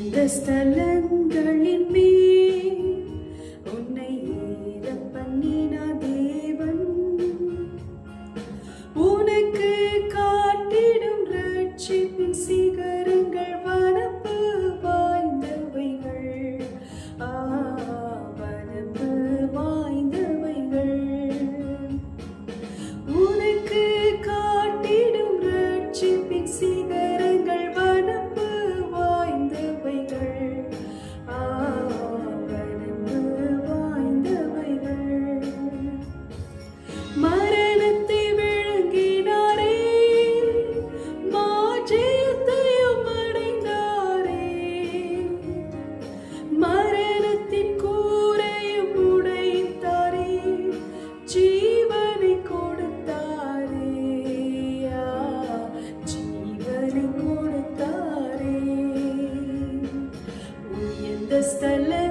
in the. desta lei.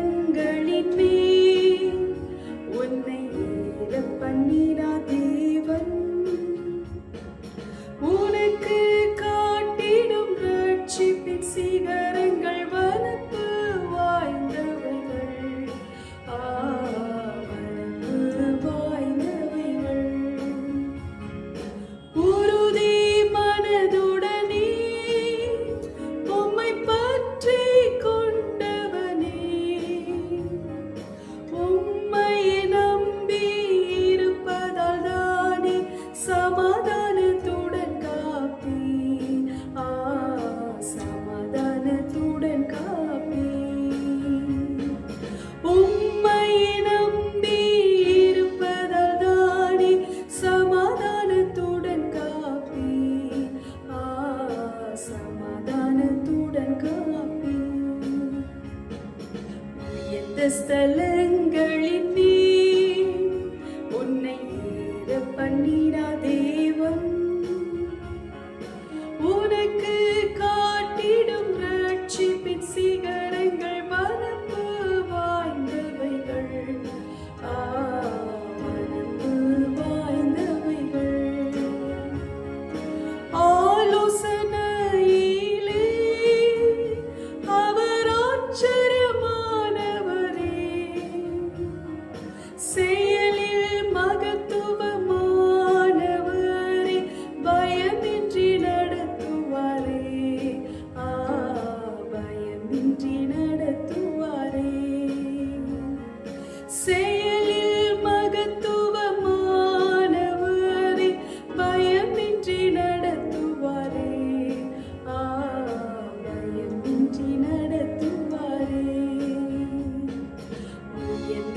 இந்த ஸ்தலங்களின்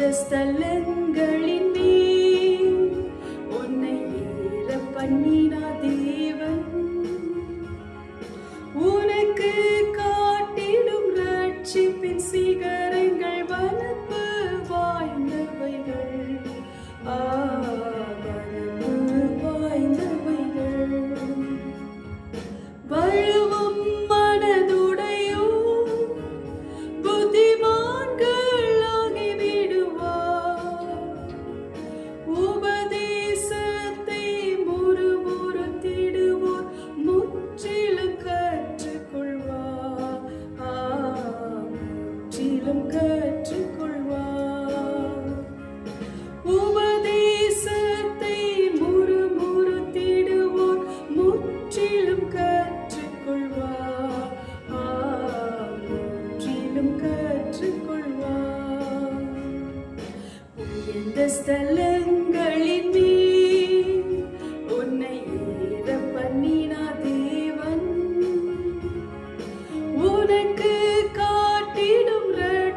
புனித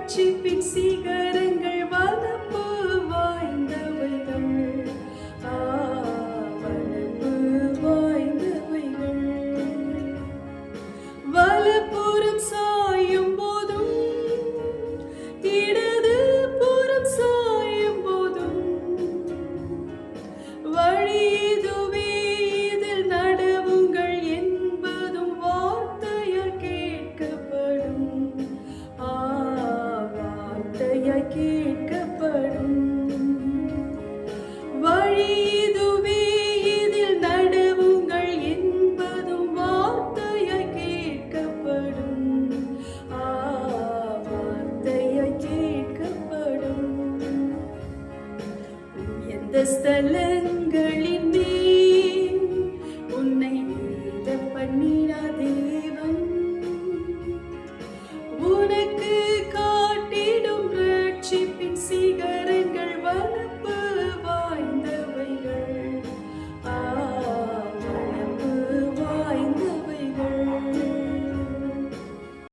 te pedir. குரலாய் கேட்கப்படும். வழி இதுவே இதில் நடவுங்கள் என்பதும் வார்த்தையாய் கேட்கப்படும். ஆ வார்த்தையாய் கேட்கப்படும். எந்த ஸ்தல